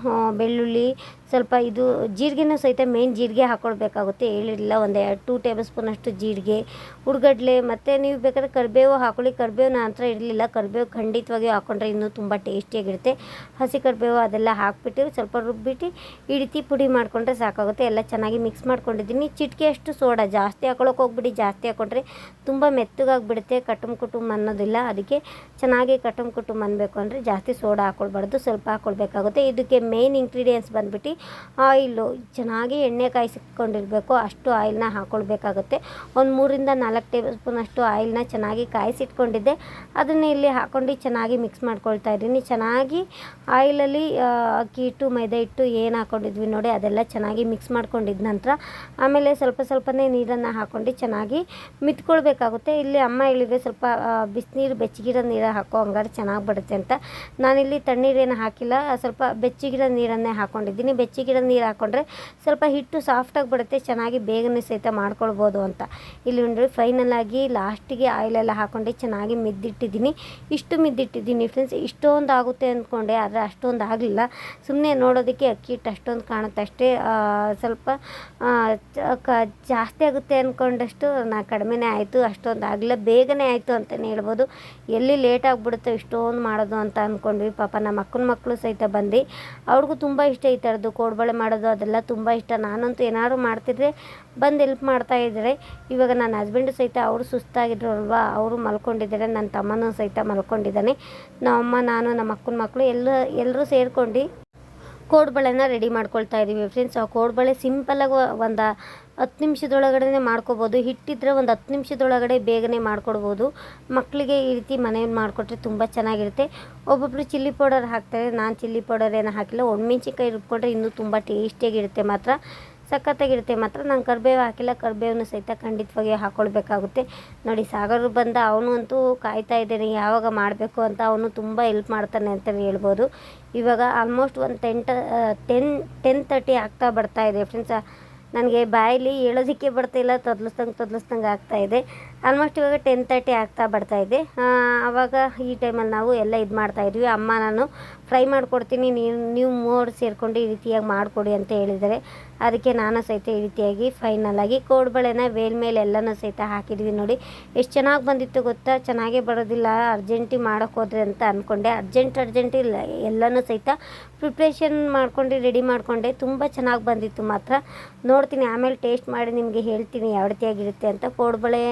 ಬೆಳ್ಳುಳ್ಳಿ ಸ್ವಲ್ಪ ಇದು ಜೀರಿಗೆನೂ ಸಹಿತ ಮೇನ್ ಜೀರಿಗೆ ಹಾಕ್ಕೊಳ್ಬೇಕಾಗುತ್ತೆ ಹೇಳಿರಲಿಲ್ಲ, ಒಂದು ಎರಡು ಟೂ ಟೇಬಲ್ ಸ್ಪೂನಷ್ಟು ಜೀರಿಗೆ. ಹುಡುಗಡ್ಲೆ ಮತ್ತು ನೀವು ಬೇಕಾದ್ರೆ ಕರಿಬೇವು ಹಾಕೊಳ್ಳಿ. ಕರಿಬೇವು ನಾನು ಹತ್ರ ಇರಲಿಲ್ಲ. ಕರಿಬೇವು ಖಂಡಿತವಾಗಿಯೂ ಹಾಕ್ಕೊಂಡ್ರೆ ಇನ್ನೂ ತುಂಬ ಟೇಸ್ಟಿಯಾಗಿರುತ್ತೆ ಹಸಿ ಕರಿಬೇವು ಅದೆಲ್ಲ ಹಾಕ್ಬಿಟ್ಟು ಸ್ವಲ್ಪ ರುಬ್ಬಿಟ್ಟು ಈ ಪುಡಿ ಮಾಡಿಕೊಂಡ್ರೆ ಸಾಕಾಗುತ್ತೆ. ಎಲ್ಲ ಚೆನ್ನಾಗಿ ಮಿಕ್ಸ್ ಮಾಡ್ಕೊಂಡಿದ್ದೀನಿ. ಚಿಟಿಕೆಯಷ್ಟು ಸೋಡಾ, ಜಾಸ್ತಿ ಹಾಕೊಳ್ಳೋಕೆ ಹೋಗ್ಬಿಡಿ. ಜಾಸ್ತಿ ಹಾಕ್ಕೊಂಡ್ರೆ ತುಂಬ ಮೆತ್ತಗಾಗ್ಬಿಡುತ್ತೆ ಕಟುಮ್ ಕುಟುಂಬ ಅನ್ನೋದಿಲ್ಲ. ಅದಕ್ಕೆ ಚೆನ್ನಾಗಿ ಕಟುಮ್ ಕುಟುಂಬ ಅನ್ನಬೇಕು ಅಂದರೆ ಜಾಸ್ತಿ ಸೋಡಾ ಹಾಕ್ಕೊಳ್ಬಾರ್ದು ಸ್ವಲ್ಪ ಹಾಕ್ಕೊಳ್ಬೇಕಾಗುತ್ತೆ ಇದಕ್ಕೆ ಮೇನ್ ಇಂಗ್ರೀಡಿಯೆಂಟ್ಸ್ ಬಂದುಬಿಟ್ಟು ಆಯಿಲು, ಚೆನ್ನಾಗಿ ಎಣ್ಣೆ ಕಾಯಿಸಿಕೊಂಡಿರಬೇಕು, ಅಷ್ಟು ಆಯಿಲ್ನ ಹಾಕ್ಕೊಳ್ಬೇಕಾಗುತ್ತೆ ಒಂದು ಮೂರಿಂದ ನಾಲ್ಕು ಟೇಬಲ್ ಸ್ಪೂನ್ ಅಷ್ಟು ಆಯಿಲ್ನ ಚೆನ್ನಾಗಿ ಕಾಯಿಸಿಟ್ಕೊಂಡಿದ್ದೆ. ಅದನ್ನು ಇಲ್ಲಿ ಹಾಕ್ಕೊಂಡು ಚೆನ್ನಾಗಿ ಮಿಕ್ಸ್ ಮಾಡ್ಕೊಳ್ತಾ ಇದ್ದೀನಿ. ಚೆನ್ನಾಗಿ ಆಯಿಲಲ್ಲಿ ಅಕ್ಕಿ ಹಿಟ್ಟು ಮೈದಾ ಹಿಟ್ಟು ಏನು ಹಾಕ್ಕೊಂಡಿದ್ವಿ ನೋಡಿ, ಅದೆಲ್ಲ ಚೆನ್ನಾಗಿ ಮಿಕ್ಸ್ ಮಾಡ್ಕೊಂಡಿದ್ದ ನಂತರ ಆಮೇಲೆ ಸ್ವಲ್ಪ ಸ್ವಲ್ಪನೇ ನೀರನ್ನು ಹಾಕ್ಕೊಂಡು ಚೆನ್ನಾಗಿ ಮಿತ್ಕೊಳ್ಬೇಕಾಗುತ್ತೆ. ಇಲ್ಲಿ ಅಮ್ಮ ಹೇಳಿದ್ರೆ ಸ್ವಲ್ಪ ಬಿಸಿನೀರು, ಬೆಚ್ಚಗಿರೋ ನೀರು ಹಾಕೋ ಹಂಗಾರೆ ಚೆನ್ನಾಗಿ ಬರುತ್ತೆ ಅಂತ. ನಾನಿಲ್ಲಿ ತಣ್ಣೀರೇನು ಹಾಕಿಲ್ಲ, ಸ್ವಲ್ಪ ಬೆಚ್ಚಗಿರೋ ನೀರನ್ನೇ ಹಾಕ್ಕೊಂಡಿದ್ದೀನಿ ಬೆಚ್ಚಗಿರೋ ನೀರು ಹಾಕ್ಕೊಂಡ್ರೆ ಸ್ವಲ್ಪ ಹಿಟ್ಟು ಸಾಫ್ಟಾಗಿ ಬಿಡುತ್ತೆ ಚೆನ್ನಾಗಿ ಬೇಗನೆ ಸಹಿತ ಮಾಡ್ಕೊಳ್ಬೋದು ಅಂತ. ಇಲ್ಲಿ ನೋಡಿ ಫೈನಲ್ ಆಗಿ ಲಾಸ್ಟಿಗೆ ಆಯಿಲೆಲ್ಲ ಹಾಕ್ಕೊಂಡು ಚೆನ್ನಾಗಿ ಮಿದ್ದಿಟ್ಟಿದ್ದೀನಿ. ಇಷ್ಟು ಮಿದ್ದಿಟ್ಟಿದ್ದೀನಿ ಫ್ರೆಂಡ್ಸ್ ಇಷ್ಟೊಂದು ಆಗುತ್ತೆ ಅಂದ್ಕೊಂಡೆ ಆದರೆ ಅಷ್ಟೊಂದು ಆಗಲಿಲ್ಲ. ಸುಮ್ಮನೆ ನೋಡೋದಕ್ಕೆ ಅಕ್ಕಿ ಹಿಟ್ಟು ಅಷ್ಟೊಂದು ಕಾಣುತ್ತೆ. ಅಷ್ಟೇ ಸ್ವಲ್ಪ ಕ, ಜಾಸ್ತಿ ಆಗುತ್ತೆ ಅಂದ್ಕೊಂಡಷ್ಟು ನಾ ಕಡಿಮೆನೇ ಆಯಿತು, ಅಷ್ಟೊಂದು ಆಗಲಿಲ್ಲ. ಬೇಗನೆ ಆಯಿತು ಅಂತಲೇ ಹೇಳ್ಬೋದು. ಎಲ್ಲಿ ಲೇಟ್ ಆಗಿಬಿಡುತ್ತೋ ಇಷ್ಟೊಂದು ಮಾಡೋದು ಅಂತ ಅಂದ್ಕೊಂಡ್ವಿ ಪಾಪ ನಮ್ಮ ಅಕ್ಕನ ಮಕ್ಕಳು ಸಹಿತ ಬಂದು, ಅವ್ರಿಗೂ ತುಂಬ ಇಷ್ಟ ಈ ಥರದ್ದು ಕೋಡ್ಬಳೆ ಮಾಡೋದು ಅದೆಲ್ಲ ತುಂಬ ಇಷ್ಟ. ನಾನಂತೂ ಏನಾದ್ರು ಮಾಡ್ತಿದ್ರೆ ಬಂದು ಹೆಲ್ಪ್ ಮಾಡ್ತಾ ಇದ್ದಾರೆ ಇವಾಗ ನನ್ನ ಹಸ್ಬೆಂಡು ಸಹಿತ ಅವರು ಸುಸ್ತಾಗಿದ್ರು ಅಲ್ವಾ, ಅವರು ಮಲ್ಕೊಂಡಿದ್ದಾರೆ ನನ್ನ ತಮ್ಮನೂ ಸಹಿತ ಮಲ್ಕೊಂಡಿದ್ದಾನೆ. ನಮ್ಮಮ್ಮ ನಾನು, ನಮ್ಮ ಅಕ್ಕನ ಮಕ್ಕಳು ಎಲ್ಲ ಎಲ್ಲರೂ ಸೇರ್ಕೊಂಡು ಕೋಡ್ಬಳೆನ ರೆಡಿ ಮಾಡ್ಕೊಳ್ತಾ ಇದ್ದೀವಿ ಫ್ರೆಂಡ್ಸ್ ಆ ಕೋಡ್ಬಳೆ ಸಿಂಪಲ್ಲಾಗಿ ಒಂದು ಹತ್ತು ನಿಮಿಷದೊಳಗಡೆ ಮಾಡ್ಕೋಬೋದು. ಹಿಟ್ಟಿದ್ರೆ ಒಂದು ಹತ್ತು ನಿಮಿಷದೊಳಗಡೆ ಬೇಗನೆ ಮಾಡ್ಕೊಡ್ಬೋದು. ಮಕ್ಕಳಿಗೆ ಈ ರೀತಿ ಮನೆಯಲ್ಲಿ ಮಾಡಿಕೊಟ್ರೆ ತುಂಬ ಚೆನ್ನಾಗಿರುತ್ತೆ. ಒಬ್ಬೊಬ್ಬರು ಚಿಲ್ಲಿ ಪೌಡರ್ ಹಾಕ್ತಾರೆ. ನಾನು ಚಿಲ್ಲಿ ಪೌಡರ್ ಏನು ಹಾಕಿಲ್ಲ. ಒಣಮೆಣ್ಸಿನ್ಕಾಯಿ ರುಬ್ಕೊಂಡ್ರೆ ಇನ್ನೂ ತುಂಬ ಟೇಸ್ಟಿಯಾಗಿರುತ್ತೆ ಮಾತ್ರ. ಸಖತ್ತಾಗಿರುತ್ತೆ ಮಾತ್ರ. ನಾನು ಕರಿಬೇವು ಹಾಕಿಲ್ಲ. ಕರಿಬೇವನ್ನ ಸಹಿತ ಖಂಡಿತವಾಗಿ ಹಾಕ್ಕೊಳ್ಬೇಕಾಗುತ್ತೆ ನೋಡಿ, ಸಾಗರ್ ಬಂದ ಅವನು ಅಂತೂ ಕಾಯ್ತಾ ಇದ್ದೇನೆ. ಯಾವಾಗ ಮಾಡಬೇಕು ಅಂತ ಅವನು ತುಂಬ ಹೆಲ್ಪ್ ಮಾಡ್ತಾನೆ ಅಂತಲೇ ಹೇಳ್ಬೋದು. ಇವಾಗ ಆಲ್ಮೋಸ್ಟ್ ಒಂದು ಟೆನ್ ಟೆನ್ ಟೆನ್ ತರ್ಟಿ ಆಗ್ತಾ ಬರ್ತಾ ಇದೆ. ಫ್ರೆಂಡ್ಸ್ ನನಗೆ ಬಾಯಲ್ಲಿ ಹೇಳೋದಕ್ಕೆ ತೊದ್ಲಿಸ್ದಂಗೆ ತೊದ್ಲಿಸ್ದಂಗೆ ಆಗ್ತಾ ಇದೆ. ಆಲ್ಮೋಸ್ಟ್ ಇವಾಗ ಟೆನ್ ತರ್ಟಿ ಆಗ್ತಾ ಬರ್ತಾ ಇದೆ. ಆ, ಆವಾಗ ಈ ಟೈಮಲ್ಲಿ ನಾವು ಎಲ್ಲ ಇದು ಮಾಡ್ತಾ ಇದ್ವಿ. ಅಮ್ಮ ನಾನು ಫ್ರೈ ಮಾಡಿಕೊಡ್ತೀನಿ ನೀವು ನೀವು ಮೂವರು ಸೇರಿಕೊಂಡು ಈ ರೀತಿಯಾಗಿ ಮಾಡಿಕೊಡಿ ಅಂತ ಹೇಳಿದರೆ ಅದಕ್ಕೆ ನಾನು ಸಹಿತ ಈ ರೀತಿಯಾಗಿ ಫೈನಲ್ ಆಗಿ ಕೋಡ್ಬಳೆನ ವೇಲ್ ಮೇಲೆ ಎಲ್ಲನೂ ಸಹಿತ ಹಾಕಿದ್ವಿ ನೋಡಿ. ಎಷ್ಟು ಚೆನ್ನಾಗಿ ಬಂದಿತ್ತು ಗೊತ್ತಾ? ಚೆನ್ನಾಗೇ ಬರೋದಿಲ್ಲ. ಅರ್ಜೆಂಟಿ ಮಾಡೋಕ್ಕೆ ಹೋದ್ರೆ ಅಂತ ಅಂದ್ಕೊಂಡೆ ಅರ್ಜೆಂಟ್ ಅರ್ಜೆಂಟ್ ಇಲ್ಲ. ಎಲ್ಲನೂ ಸಹಿತ ಪ್ರಿಪ್ರೇಷನ್ ಮಾಡ್ಕೊಂಡು ರೆಡಿ ಮಾಡಿಕೊಂಡೆ. ತುಂಬ ಚೆನ್ನಾಗಿ ಬಂದಿತ್ತು ಮಾತ್ರ. ನೋಡ್ತೀನಿ ಆಮೇಲೆ ಟೇಸ್ಟ್ ಮಾಡಿ ನಿಮಗೆ ಹೇಳ್ತೀನಿ ಯಾವ ರೀತಿಯಾಗಿರುತ್ತೆ ಅಂತ. ಕೋಡ್ಬಳೆ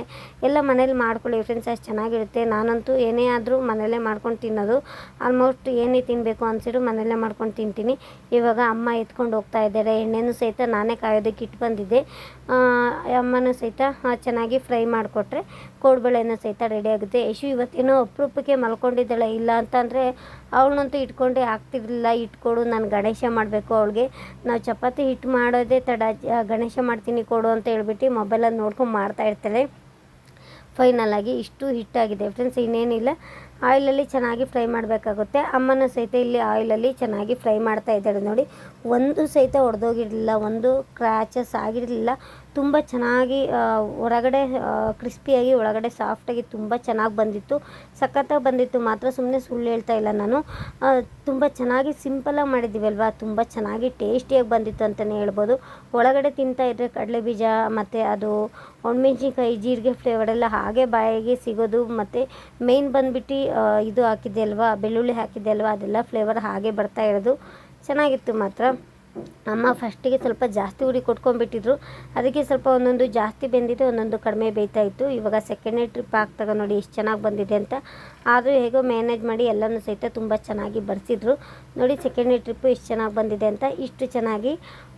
ಎಲ್ಲ ಮನೇಲಿ ಮಾಡ್ಕೊಳ್ಳಿ ಫ್ರೆಂಡ್ಸ್ ಅಷ್ಟು ಚೆನ್ನಾಗಿರುತ್ತೆ. ನಾನಂತೂ ಏನೇ ಆದರೂ ಮನೆಯಲ್ಲೇ ಮಾಡ್ಕೊಂಡು ತಿನ್ನೋದು. ಆಲ್ಮೋಸ್ಟ್ ಏನೇ ತಿನ್ನಬೇಕು ಅನ್ಸಿದ್ರು ಮನೆಯಲ್ಲೇ ಮಾಡ್ಕೊಂಡು ತಿಂತೀನಿ. ಇವಾಗ ಅಮ್ಮ ಎತ್ಕೊಂಡು ಹೋಗ್ತಾ ಇದ್ದಾರೆ. ಎಣ್ಣೆನೂ ಸಹಿತ ನಾನೇ ಕಾಯೋದಕ್ಕೆ ಇಟ್ಟು ಬಂದಿದ್ದೆ. ಅಮ್ಮನೂ ಸಹಿತ ಚೆನ್ನಾಗಿ ಫ್ರೈ ಮಾಡಿಕೊಟ್ರೆ ಕೋಡ್ಬಳೆನೂ ಸಹಿತ ರೆಡಿ ಆಗುತ್ತೆ. ಯಶು ಇವತ್ತೇನೋ ಅಪರೂಪಕ್ಕೆ ಮಲ್ಕೊಂಡಿದ್ದಾಳೆ. ಇಲ್ಲ ಅಂತಂದರೆ ಅವಳನ್ನಂತೂ ಇಟ್ಕೊಂಡೇ ಆಗ್ತಿರ್ಲಿಲ್ಲ. ಇಟ್ಕೊಡು, ನಾನು ಗಣೇಶ ಮಾಡಬೇಕು ಅವಳಿಗೆ. ನಾವು ಚಪಾತಿ ಹಿಟ್ಟು ಮಾಡೋದೇ ತಡ. ಗಣೇಶ ಮಾಡ್ತೀನಿ ಕೊಡು ಅಂತ ಹೇಳ್ಬಿಟ್ಟು ಮೊಬೈಲಲ್ಲಿ ನೋಡ್ಕೊಂಡು ಮಾಡ್ತಾ ಇರ್ತಾಳೆ. ಫೈನಲ್ ಆಗಿ ಇಷ್ಟು ಹಿಟ್ಟಾಗಿದೆ ಫ್ರೆಂಡ್ಸ್ ಇನ್ನೇನಿಲ್ಲ. ಆಯಿಲಲ್ಲಿ ಚೆನ್ನಾಗಿ ಫ್ರೈ ಮಾಡಬೇಕಾಗುತ್ತೆ. ಅಮ್ಮನ ಸಹಿತ ಇಲ್ಲಿ ಆಯಿಲಲ್ಲಿ ಚೆನ್ನಾಗಿ ಫ್ರೈ ಮಾಡ್ತಾ ಇದ್ದಾಳೆ ನೋಡಿ. ಒಂದು ಸಹಿತ ಒಡೆದೋಗಿರಲಿಲ್ಲ, ಒಂದು ಕ್ರ್ಯಾಚಸ್ ಆಗಿರಲಿಲ್ಲ. ತುಂಬ ಚೆನ್ನಾಗಿ ಹೊರಗಡೆ ಕ್ರಿಸ್ಪಿಯಾಗಿ, ಒಳಗಡೆ ಸಾಫ್ಟಾಗಿ ತುಂಬ ಚೆನ್ನಾಗಿ ಬಂದಿತ್ತು. ಸಖತ್ತಾಗಿ ಬಂದಿತ್ತು, ಮಾತ್ರ ಸುಮ್ಮನೆ ಸುಳ್ಳು ಹೇಳ್ತಾ ಇಲ್ಲ ನಾನು. ತುಂಬ ಚೆನ್ನಾಗಿ ಸಿಂಪಲಾಗಿ ಮಾಡಿದ್ದೀವಲ್ವಾ? ತುಂಬ ಚೆನ್ನಾಗಿ ಟೇಸ್ಟಿಯಾಗಿ ಬಂದಿತ್ತು ಅಂತಲೇ ಹೇಳ್ಬೋದು. ಒಳಗಡೆ ತಿಂತಾ ಇದ್ದರೆ ಕಡಲೆ ಬೀಜ, ಮತ್ತು ಅದು ಒಣಮೆಣ್ಸಿನ್ಕಾಯಿ, ಜೀರಿಗೆ ಫ್ಲೇವರ್ ಎಲ್ಲ ಹಾಗೆ ಬಾಯಿಗೆ ಸಿಗೋದು, ಮತ್ತು ಮೇಯ್ನ್ ಬಂದುಬಿಟ್ಟು ಇದು ಹಾಕಿದ್ದೆ ಅಲ್ವಾ? ಬೆಳ್ಳುಳ್ಳಿ ಹಾಕಿದ್ದೆ ಅಲ್ವಾ? ಅದೆಲ್ಲ ಫ್ಲೇವರ್ ಹಾಗೆ ಬರ್ತಾ ಇರೋದು. ಚೆನ್ನಾಗಿತ್ತು ಮಾತ್ರ. ಅಮ್ಮ ಫಸ್ಟಿಗೆ ಸ್ವಲ್ಪ ಜಾಸ್ತಿ ಉರಿ ಕೊಟ್ಕೊಂಡ್ಬಿಟ್ಟಿದ್ರು. ಅದಕ್ಕೆ ಸ್ವಲ್ಪ ಒಂದೊಂದು ಜಾಸ್ತಿ ಬೆಂದಿದೆ ಒಂದೊಂದು ಕಡಿಮೆ ಬೇಯ್ತಾ ಇತ್ತು. ಇವಾಗ ಸೆಕೆಂಡ್ನೇ ಟ್ರಿಪ್ ಆಗ್ತಾಗ ನೋಡಿ ಎಷ್ಟು ಚೆನ್ನಾಗಿ ಬಂದಿದೆ ಅಂತ. ಆದರೂ ಹೇಗೋ ಮ್ಯಾನೇಜ್ ಮಾಡಿ ಎಲ್ಲನೂ ಸಹಿತ ತುಂಬ ಚೆನ್ನಾಗಿ ಬರೆಸಿದ್ರು. ನೋಡಿ ಸೆಕೆಂಡ್ನೇ ಟ್ರಿಪ್ಪು ಇಷ್ಟು ಚೆನ್ನಾಗಿ ಬಂದಿದೆ ಅಂತ. ಇಷ್ಟು ಚೆನ್ನಾಗಿ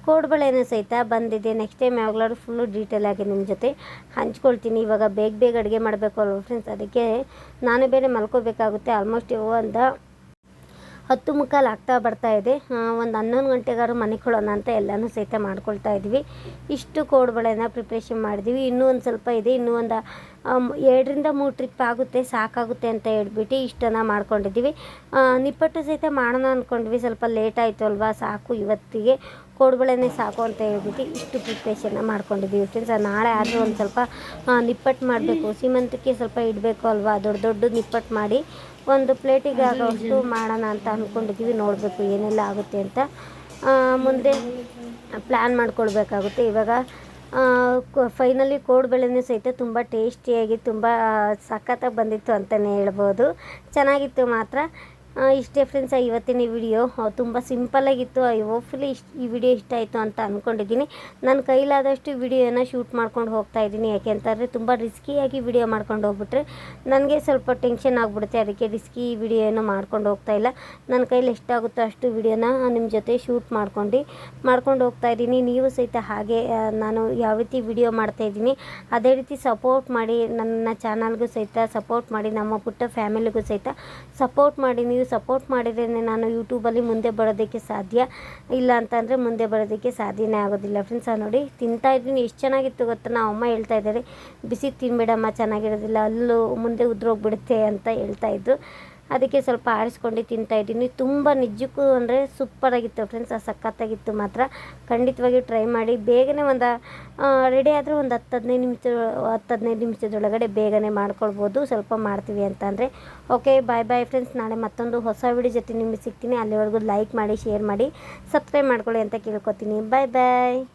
ಕೋಡ್ಬಳೆನೂ ಸಹಿತ ಬಂದಿದೆ. ನೆಕ್ಸ್ಟ್ ಟೈಮ್ ಯಾವಾಗಲಾದ್ರೂ ಫುಲ್ಲು ಆಗಿ ನಿಮ್ಮ ಜೊತೆ ಹಂಚ್ಕೊಳ್ತೀನಿ. ಇವಾಗ ಬೇಗ ಬೇಗ ಅಡುಗೆ ಮಾಡಬೇಕು ಅಲ್ವ ಫ್ರೆಂಡ್ಸ್ ಅದಕ್ಕೆ ನಾನು ಬೇರೆ ಮಲ್ಕೋಬೇಕಾಗುತ್ತೆ. ಆಲ್ಮೋಸ್ಟ್ ಒಂದು ಹತ್ತು ಮುಕ್ಕಾಲು ಆಗ್ತಾ ಬರ್ತಾ ಇದೆ. ಒಂದು ಹನ್ನೊಂದು ಗಂಟೆಗಾರು ಮನೆ ಕೊಡೋಣ ಅಂತ ಎಲ್ಲನೂ ಸಹಿತ ಮಾಡ್ಕೊಳ್ತಾ ಇದ್ವಿ. ಇಷ್ಟು ಕೋಡ್ಬಳೆನ ಪ್ರಿಪ್ರೇಷನ್ ಮಾಡಿದ್ವಿ. ಇನ್ನೂ ಒಂದು ಸ್ವಲ್ಪ ಇದೆ. ಇನ್ನೂ ಒಂದು ಎರಡರಿಂದ ಮೂರು ಟ್ರಿಪ್ ಆಗುತ್ತೆ. ಸಾಕಾಗುತ್ತೆ ಅಂತ ಹೇಳ್ಬಿಟ್ಟು ಇಷ್ಟನ್ನು ಮಾಡ್ಕೊಂಡಿದ್ದೀವಿ. ನಿಪ್ಪಟ್ಟು ಸಹಿತ ಮಾಡೋಣ ಅಂದ್ಕೊಂಡ್ವಿ ಸ್ವಲ್ಪ ಲೇಟ್ ಆಯಿತು ಅಲ್ವಾ? ಸಾಕು. ಇವತ್ತಿಗೆ ಕೋಡ್ಬಳೆನೇ ಸಾಕು ಅಂತ ಹೇಳ್ಬಿಟ್ಟು ಇಷ್ಟು ಪ್ರಿಪ್ರೇಷನ್ನ ಮಾಡ್ಕೊಂಡಿದ್ದೀವಿ ಫ್ರೆಂಡ್ಸ್ ನಾಳೆ ಆದರೂ ಒಂದು ಸ್ವಲ್ಪ ನಿಪ್ಪಟ್ಟು ಮಾಡಬೇಕು. ಸೀಮಂತಕ್ಕೆ ಸ್ವಲ್ಪ ಇಡಬೇಕು ಅಲ್ವಾ? ದೊಡ್ಡ ದೊಡ್ಡ ನಿಪ್ಪಟ್ಟು ಮಾಡಿ. ಒಂದು ಪ್ಲೇಟಿಗೆ ಆಗೋಷ್ಟು ಮಾಡೋಣ ಅಂತ ಅಂದ್ಕೊಂಡಿದ್ದೀವಿ ನೋಡಬೇಕು ಏನೆಲ್ಲ ಆಗುತ್ತೆ ಅಂತ. ಮುಂದೆ ಪ್ಲ್ಯಾನ್ ಮಾಡ್ಕೊಳ್ಬೇಕಾಗುತ್ತೆ. ಇವಾಗ ಫೈನಲಿ ಕೋಡ್ಬಳೆನೂ ಸಹಿತ ತುಂಬ ಟೇಸ್ಟಿಯಾಗಿ ತುಂಬ ಸಖತ್ತಾಗಿ ಬಂದಿತ್ತು ಅಂತಲೇ ಹೇಳ್ಬೋದು. ಚೆನ್ನಾಗಿತ್ತು ಮಾತ್ರ. ಇಷ್ಟೇ ಫ್ರೆಂಡ್ಸ್ ಇವತ್ತಿನ ವಿಡಿಯೋ ತುಂಬ ಸಿಂಪಲ್ಲಾಗಿತ್ತು ಹೋಪ್ಫುಲಿ ಇಷ್ಟ, ಈ ವಿಡಿಯೋ ಇಷ್ಟ ಆಯಿತು ಅಂತ ಅಂದ್ಕೊಂಡಿದ್ದೀನಿ ನನ್ನ ಕೈಲಾದಷ್ಟು ವಿಡಿಯೋನ ಶೂಟ್ ಮಾಡ್ಕೊಂಡು ಹೋಗ್ತಾ ಇದ್ದೀನಿ. ಯಾಕೆ ಅಂತಂದರೆ ತುಂಬ ರಿಸ್ಕಿಯಾಗಿ ವಿಡಿಯೋ ಮಾಡ್ಕೊಂಡು ಹೋಗ್ಬಿಟ್ರೆ ನನಗೆ ಸ್ವಲ್ಪ ಟೆನ್ಷನ್ ಆಗಿಬಿಡುತ್ತೆ. ಅದಕ್ಕೆ ರಿಸ್ಕಿ ವಿಡಿಯೋನ ಮಾಡ್ಕೊಂಡು ಹೋಗ್ತಾ ಇಲ್ಲ. ನನ್ನ ಕೈಲಿ ಎಷ್ಟಾಗುತ್ತೋ ಅಷ್ಟು ವಿಡಿಯೋನ ನಿಮ್ಮ ಜೊತೆ ಶೂಟ್ ಮಾಡ್ಕೊಂಡು ಮಾಡ್ಕೊಂಡು ಹೋಗ್ತಾ ಇದ್ದೀನಿ. ನೀವು ಸಹಿತ ಹಾಗೆ ನಾನು ಯಾವ ರೀತಿ ವಿಡಿಯೋ ಮಾಡ್ತಾ ಇದ್ದೀನಿ, ಅದೇ ರೀತಿ ಸಪೋರ್ಟ್ ಮಾಡಿ ನನ್ನ ಚಾನಲ್ಗೂ ಸಹಿತ ಸಪೋರ್ಟ್ ಮಾಡಿ ನಮ್ಮ ಪುಟ್ಟ ಫ್ಯಾಮಿಲಿಗೂ ಸಹಿತ ಸಪೋರ್ಟ್ ಮಾಡಿ. ನೀವು ಸಪೋರ್ಟ್ ಮಾಡಿದ್ರೇ ನಾನು ಯೂಟ್ಯೂಬಲ್ಲಿ ಮುಂದೆ ಬರೋದಕ್ಕೆ ಸಾಧ್ಯ? ಇಲ್ಲ ಅಂತಂದರೆ ಮುಂದೆ ಬರೋದಕ್ಕೆ ಸಾಧ್ಯನೇ ಆಗೋದಿಲ್ಲ. ಫ್ರೆಂಡ್ಸ್ ನೋಡಿ, ತಿಂತಾ ಇದ್ದೀನಿ. ಎಷ್ಟು ಚೆನ್ನಾಗಿತ್ತು ಗೊತ್ತಾ? ನಾವು ಅಮ್ಮ ಹೇಳ್ತಾ ಇದ್ದಾರೆ, ಬಿಸಿ ತಿನ್ಬೇಡಮ್ಮ, ಚೆನ್ನಾಗಿರೋದಿಲ್ಲ. ಅಲ್ಲೂ ಮುಂದೆ ಉದ್ರೋಗ್ಬಿಡುತ್ತೆ ಅಂತ ಹೇಳ್ತಾ ಇದ್ರು. ಅದಕ್ಕೆ ಸ್ವಲ್ಪ ಆರಿಸ್ಕೊಂಡು ತಿಂತಾ ಇದ್ದೀನಿ. ತುಂಬ ನಿಜಕ್ಕೂ ಅಂದರೆ ಸೂಪರಾಗಿತ್ತು ಫ್ರೆಂಡ್ಸ್ ಆ ಸಖತ್ತಾಗಿತ್ತು ಮಾತ್ರ. ಖಂಡಿತವಾಗಿ ಟ್ರೈ ಮಾಡಿ. ಬೇಗನೆ ಒಂದು ರೆಡಿ ಆದರೆ ಒಂದು ಹತ್ತು ಹದಿನೈದು ನಿಮಿಷ, ಹತ್ತು ಹದಿನೈದು ನಿಮಿಷದೊಳಗಡೆ ಬೇಗನೆ ಮಾಡ್ಕೊಳ್ಬೋದು. ಸ್ವಲ್ಪ ಮಾಡ್ತೀವಿ ಅಂತ ಅಂದರೆ. ಓಕೆ ಬಾಯ್ ಬಾಯ್ ಫ್ರೆಂಡ್ಸ್ ನಾಳೆ ಮತ್ತೊಂದು ಹೊಸ ವಿಡಿಯೋ ಜೊತೆ ನಿಮಗೆ ಸಿಗ್ತೀನಿ. ಅಲ್ಲಿವರೆಗೂ ಲೈಕ್ ಮಾಡಿ ಶೇರ್ ಮಾಡಿ ಸಬ್ಸ್ಕ್ರೈಬ್ ಮಾಡ್ಕೊಳ್ಳಿ ಅಂತ ಕೇಳ್ಕೊತೀನಿ. ಬಾಯ್ ಬಾಯ್